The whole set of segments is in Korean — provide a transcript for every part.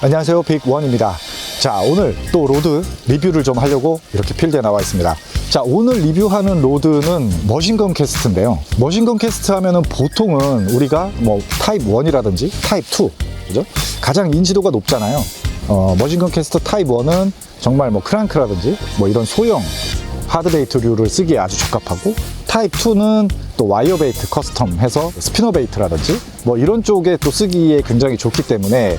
안녕하세요. 빅원입니다. 자 오늘 또 로드 리뷰를 좀 하려고 이렇게 필드에 나와 있습니다. 자 오늘 리뷰하는 로드는 머신건 캐스트인데요. 머신건 캐스트 하면은 보통은 우리가 뭐 타입 1이라든지 타입 2 그죠? 가장 인지도가 높잖아요. 어, 머신건 캐스트 타입 1은 정말 뭐 크랑크라든지 뭐 이런 소형 하드베이트류를 쓰기에 아주 적합하고 타입 2는 또 와이어 베이트 커스텀 해서 스피너 베이트라든지 뭐 이런 쪽에 또 쓰기에 굉장히 좋기 때문에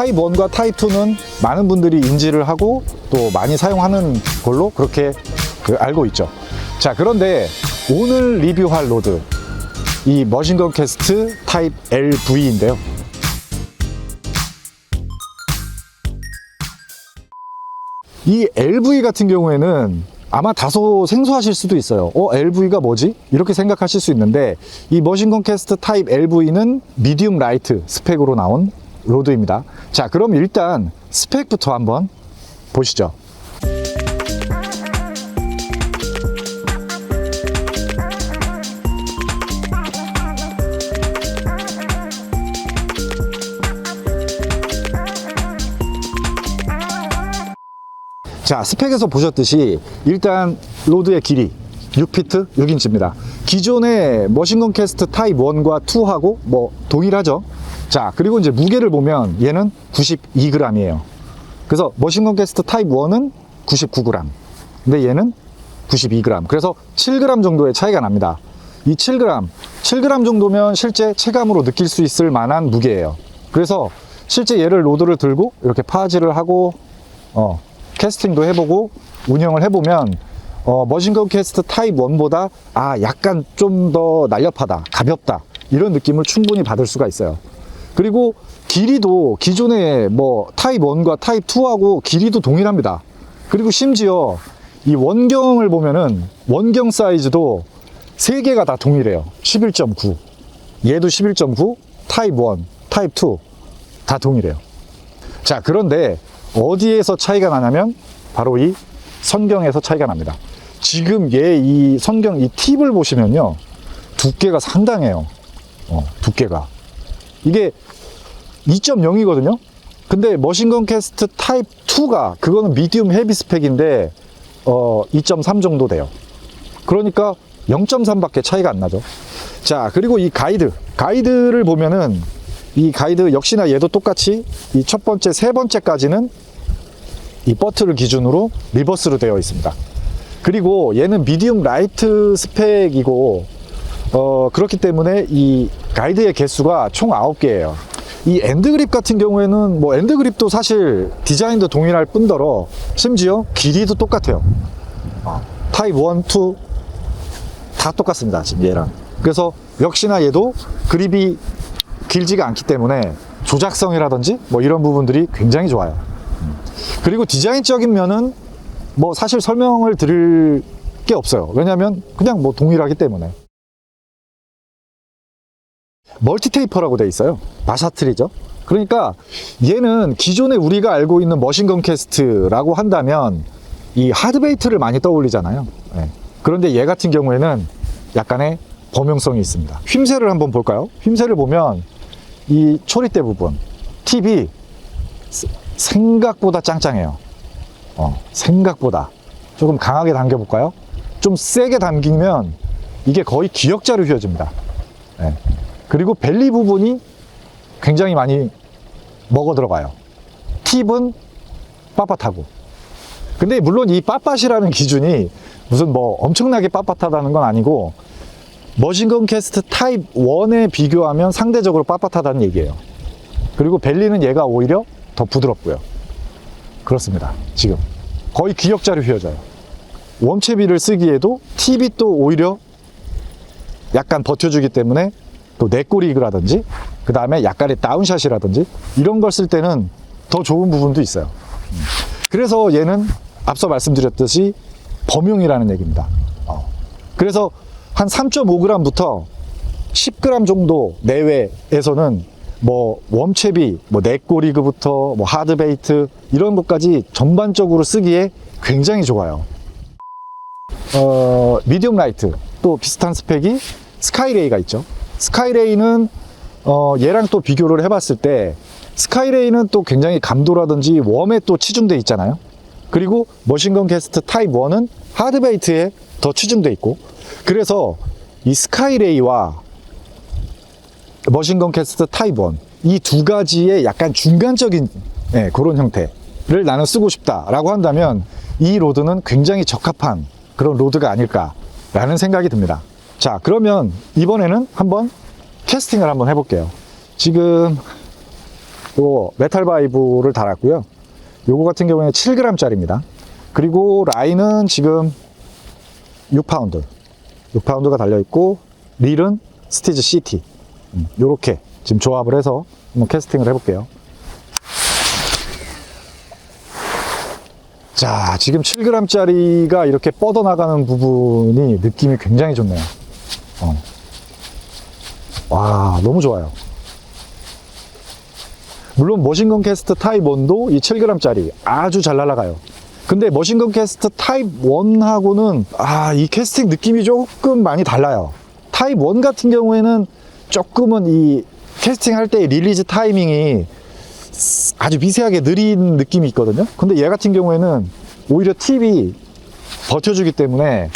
타입 1과 타입 2는 많은 분들이 인지를 하고 또 많이 사용하는 걸로 그렇게 그 알고 있죠. 자, 그런데 오늘 리뷰할 로드 이 머신건 캐스트 타입 LV인데요. 이 LV 같은 경우에는 아마 다소 생소하실 수도 있어요. 어, LV가 뭐지? 이렇게 생각하실 수 있는데 이 머신건 캐스트 타입 LV는 미디움 라이트 스펙으로 나온 로드입니다. 자, 그럼 일단 스펙부터 한번 보시죠. 자, 스펙에서 보셨듯이 일단 로드의 길이 6피트 6인치입니다. 기존의 머신건 캐스트 타입 1과 2하고 뭐 동일하죠. 자, 그리고 이제 무게를 보면 얘는 92g이에요. 그래서 머신건 캐스트 타입 1은 99g. 근데 얘는 92g. 그래서 7g 정도의 차이가 납니다. 이 7g, 7g 정도면 실제 체감으로 느낄 수 있을 만한 무게예요. 그래서 실제 얘를 로드를 들고 이렇게 파지를 하고 어, 캐스팅도 해보고 운영을 해보면 어, 머신건 캐스트 타입 1보다 아 약간 좀 더 날렵하다 가볍다 이런 느낌을 충분히 받을 수가 있어요 그리고 길이도 기존의 뭐 타입 1과 타입 2하고 길이도 동일합니다. 그리고 심지어 이 원경을 보면은 원경 사이즈도 세 개가 다 동일해요. 11.9 얘도 11.9 타입 1 타입 2 다 동일해요. 자 그런데 어디에서 차이가 나냐면 바로 이 선경에서 차이가 납니다. 지금 얘 이 선경 이 팁을 보시면요. 두께가 상당해요. 어, 두께가 이게 2.0이거든요. 근데 머신건 캐스트 타입 2가 그거는 미디움 헤비 스펙인데 어, 2.3 정도 돼요. 그러니까 0.3밖에 차이가 안 나죠. 자 그리고 이 가이드 가이드를 보면은 이 가이드 역시나 얘도 똑같이 이 첫 번째, 세 번째까지는 이 버트를 기준으로 리버스로 되어 있습니다. 그리고 얘는 미디움 라이트 스펙이고 어, 그렇기 때문에 이 가이드의 개수가 총 9개예요. 이 엔드그립 같은 경우에는 뭐 엔드그립도 사실 디자인도 동일할 뿐더러 심지어 길이도 똑같아요. 어, 타입 1, 2 다 똑같습니다. 지금 얘랑. 그래서 역시나 얘도 그립이 길지가 않기 때문에 조작성이라든지 뭐 이런 부분들이 굉장히 좋아요. 음. 그리고 디자인적인 면은 뭐 사실 설명을 드릴 게 없어요. 왜냐하면 그냥 뭐 동일하기 때문에. 멀티 테이퍼라고 돼 있어요. 마샤틀이죠. 그러니까 얘는 기존에 우리가 알고 있는 머신건 캐스트라고 한다면 이 하드베이트를 많이 떠올리잖아요. 예. 그런데 얘 같은 경우에는 약간의 범용성이 있습니다. 휨새를 한번 볼까요? 휨새를 보면 이 초리대 부분 팁이 스- 생각보다 짱짱해요. 어, 생각보다 조금 강하게 당겨 볼까요? 좀 세게 당기면 이게 거의 기역자로 휘어집니다. 예. 그리고 벨리 부분이 굉장히 많이 먹어 들어가요. 팁은 빳빳하고. 근데 물론 이 빳빳이라는 기준이 무슨 뭐 엄청나게 빳빳하다는 건 아니고 머신건 캐스트 타입 1에 비교하면 상대적으로 빳빳하다는 얘기예요. 그리고 벨리는 얘가 오히려 더 부드럽고요. 그렇습니다. 지금 거의 기역자로 휘어져요. 웜채비를 쓰기에도 팁이 또 오히려 약간 버텨주기 때문에 또 넥고리그라든지 그 다음에 약간의 다운샷이라든지 이런 걸 쓸 때는 더 좋은 부분도 있어요. 음. 그래서 얘는 앞서 말씀드렸듯이 범용이라는 얘기입니다. 어. 그래서 한 3.5g부터 10g 정도 내외에서는 뭐 웜채비, 뭐 넥고리그부터 뭐 하드베이트 이런 것까지 전반적으로 쓰기에 굉장히 좋아요. 어, 미디움 라이트 또 비슷한 스펙이 스카이레이가 있죠. 스카이레이는 어, 얘랑 또 비교를 해봤을 때 스카이레이는 또 굉장히 감도라든지 웜에 또 치중돼 있잖아요. 그리고 머신건 캐스트 타입 1은 하드베이트에 더 치중돼 있고 그래서 이 스카이레이와 머신건 캐스트 타입 1 이 두 가지의 약간 중간적인 예, 그런 형태를 나는 쓰고 싶다라고 한다면 이 로드는 굉장히 적합한 그런 로드가 아닐까라는 생각이 듭니다. 자 그러면 이번에는 한번 캐스팅을 한번 해볼게요. 지금 요 메탈 바이브를 달았고요. 요거 같은 경우에는 7g짜리입니다. 그리고 라인은 지금 6파운드. 6파운드가 달려있고, 릴은 스티즈 CT. 음, 요렇게 지금 조합을 해서 한번 캐스팅을 해볼게요. 자, 지금 7g짜리가 이렇게 뻗어나가는 부분이 느낌이 굉장히 좋네요. 어. 와, 너무 좋아요. 물론 머신건 캐스트 타입 1도 이 7g짜리 아주 잘 날아가요. 근데 머신건 캐스트 타입 1하고는 아, 이 캐스팅 느낌이 조금 많이 달라요. 타입 1 같은 경우에는 조금은 이 캐스팅 할 때 릴리즈 타이밍이 아주 미세하게 느린 느낌이 있거든요. 근데 얘 같은 경우에는 오히려 팁이 버텨주기 때문에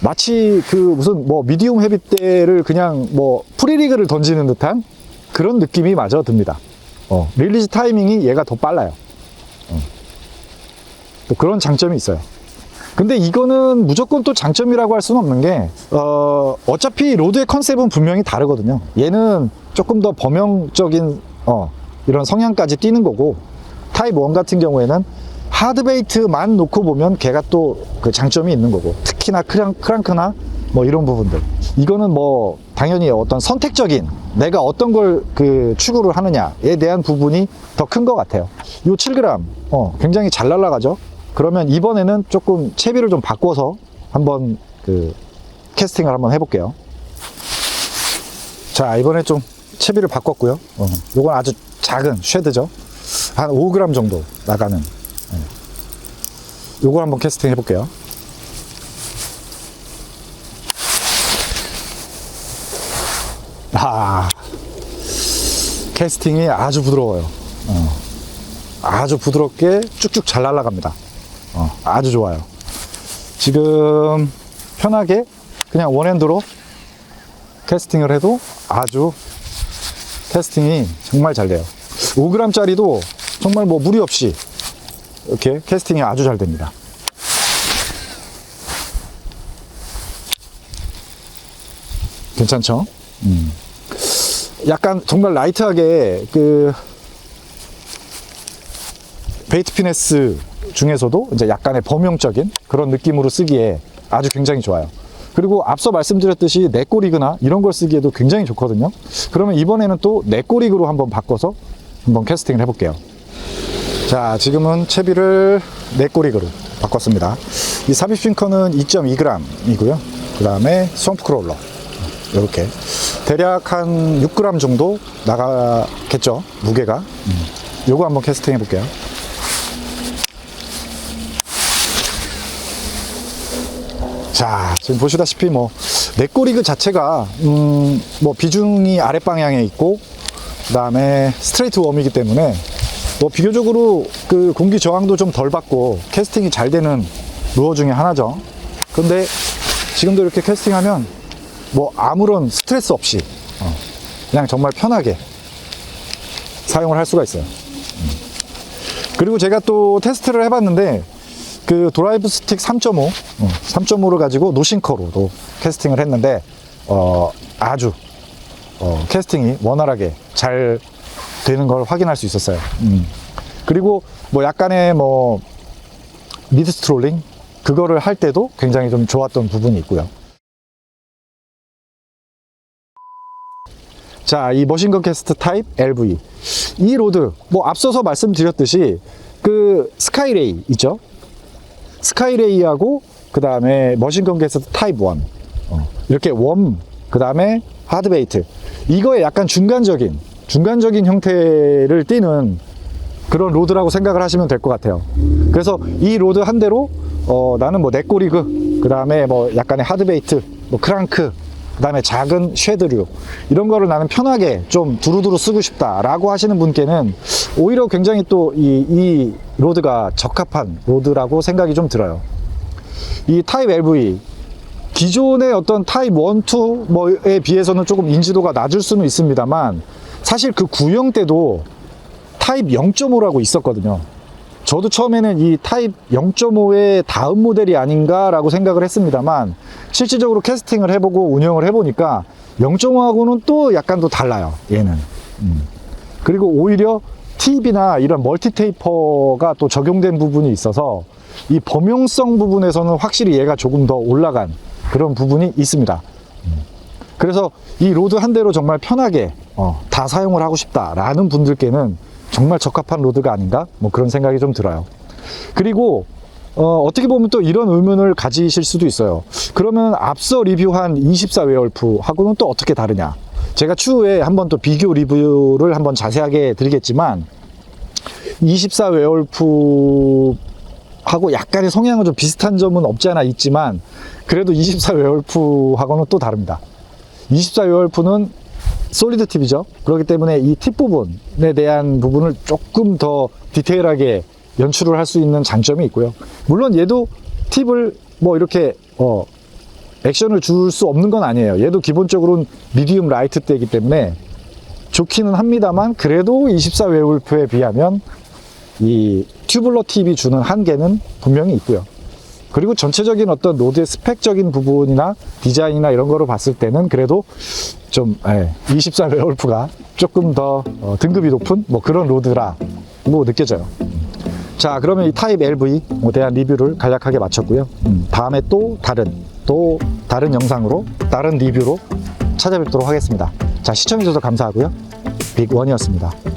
마치 그 무슨 뭐 미디움 헤비 때를 그냥 뭐 프리리그를 던지는 듯한 그런 느낌이 마저 듭니다. 어, 릴리즈 타이밍이 얘가 더 빨라요. 어. 또 그런 장점이 있어요. 근데 이거는 무조건 또 장점이라고 할 수는 없는 게, 어, 어차피 로드의 컨셉은 분명히 다르거든요. 얘는 조금 더 범용적인, 어, 이런 성향까지 띄는 거고, 타입 1 같은 경우에는 하드베이트만 놓고 보면 걔가 또 그 장점이 있는 거고, 특히나 크랑, 크랑크나 뭐 이런 부분들. 이거는 뭐 당연히 어떤 선택적인 내가 어떤 걸 그 추구를 하느냐에 대한 부분이 더 큰 것 같아요. 요 7g, 어, 굉장히 잘 날아가죠. 그러면 이번에는 조금 채비를 좀 바꿔서 한번 그 캐스팅을 한번 해볼게요. 자, 이번에 좀 채비를 바꿨고요. 어, 요건 아주 작은 쉐드죠. 한 5g 정도 나가는. 예. 요걸 한번 캐스팅 해볼게요. 아, 캐스팅이 아주 부드러워요. 어, 아주 부드럽게 쭉쭉 잘 날아갑니다. 어, 아주 좋아요. 지금 편하게 그냥 원핸드로 캐스팅을 해도 아주 캐스팅이 정말 잘 돼요. 5g짜리도 정말 뭐 무리 없이 이렇게 캐스팅이 아주 잘 됩니다. 괜찮죠? 음. 약간 정말 라이트하게 그 베이트 피네스 중에서도 이제 약간의 범용적인 그런 느낌으로 쓰기에 아주 굉장히 좋아요. 그리고 앞서 말씀드렸듯이 네꼬리그나 이런 걸 쓰기에도 굉장히 좋거든요. 그러면 이번에는 또 네꼬리그로 한번 바꿔서 한번 캐스팅을 해볼게요. 자, 지금은 채비를 네꼬리그로 바꿨습니다. 이 삽입 싱커는 2.2g이고요. 그 다음에 스왑프 크롤러. 이렇게 대략 한 6g 정도 나가겠죠 무게가 음. 요거 한번 캐스팅 해 볼게요 자 지금 보시다시피 뭐 넷꼬리 그 자체가 음, 뭐 비중이 아랫 방향에 있고 그 다음에 스트레이트 웜이기 때문에 뭐 비교적으로 그 공기 저항도 좀 덜 받고 캐스팅이 잘 되는 루어 중에 하나죠 근데 지금도 이렇게 캐스팅하면 뭐 아무런 스트레스 없이 어, 그냥 정말 편하게 사용을 할 수가 있어요. 음. 그리고 제가 또 테스트를 해봤는데 그 드라이브 스틱 3.5, 어, 3.5를 가지고 노싱커로도 캐스팅을 했는데 어, 아주 어, 캐스팅이 원활하게 잘 되는 걸 확인할 수 있었어요. 음. 그리고 뭐 약간의 뭐 미드 스트롤링 그거를 할 때도 굉장히 좀 좋았던 부분이 있고요. 자, 이 머신건 캐스트 타입 LV. 이 로드, 뭐 앞서서 말씀드렸듯이 그 스카이레이 있죠? 스카이레이하고 그 다음에 머신건 캐스트 타입 1. 어, 이렇게 웜, 그 다음에 하드베이트. 이거에 약간 중간적인, 중간적인 형태를 띠는 그런 로드라고 생각을 하시면 될 것 같아요. 그래서 이 로드 한 대로 어, 나는 뭐 넷꼬리그, 그 다음에 뭐 약간의 하드베이트, 뭐 크랑크, 그 다음에 작은 쉐드류 이런 거를 나는 편하게 좀 두루두루 쓰고 싶다라고 하시는 분께는 오히려 굉장히 또이 이 로드가 적합한 로드라고 생각이 좀 들어요. 이 타입 LV 기존의 어떤 타입 1, 2 뭐에 비해서는 조금 인지도가 낮을 수는 있습니다만 사실 그 구형 때도 타입 0.5라고 있었거든요. 저도 처음에는 이 타입 0.5의 다음 모델이 아닌가라고 생각을 했습니다만 실질적으로 캐스팅을 해보고 운영을 해보니까 0.5하고는 또 약간 또 달라요. 얘는. 음. 그리고 오히려 팁이나 이런 멀티 테이퍼가 또 적용된 부분이 있어서 이 범용성 부분에서는 확실히 얘가 조금 더 올라간 그런 부분이 있습니다. 음. 그래서 이 로드 한 대로 정말 편하게 어, 다 사용을 하고 싶다라는 분들께는 정말 적합한 로드가 아닌가 뭐 그런 생각이 좀 들어요. 그리고 어, 어떻게 보면 또 이런 의문을 가지실 수도 있어요. 그러면 앞서 리뷰한 24 웨얼프하고는 또 어떻게 다르냐? 제가 추후에 한번 또 비교 리뷰를 한번 자세하게 드리겠지만 24 웨얼프 하고 약간의 성향은 좀 비슷한 점은 없지 않아 있지만 그래도 24 웨얼프하고는 또 다릅니다. 24 웨얼프는 솔리드 팁이죠. 그렇기 때문에 이 팁 부분에 대한 부분을 조금 더 디테일하게 연출을 할 수 있는 장점이 있고요. 물론 얘도 팁을 뭐 이렇게 어 액션을 줄 수 없는 건 아니에요. 얘도 기본적으로는 미디움 라이트 때이기 때문에 좋기는 합니다만 그래도 24 웨울프에 비하면 이 튜블러 팁이 주는 한계는 분명히 있고요. 그리고 전체적인 어떤 로드의 스펙적인 부분이나 디자인이나 이런 거를 봤을 때는 그래도 좀24 웨올프가 조금 더 어, 등급이 높은 뭐 그런 로드라고 느껴져요. 자 그러면 이 타입 LV에 대한 리뷰를 간략하게 마쳤고요. 음, 다음에 또 다른 또 다른 영상으로 다른 리뷰로 찾아뵙도록 하겠습니다. 자 시청해주셔서 감사하고요. 빅원이었습니다.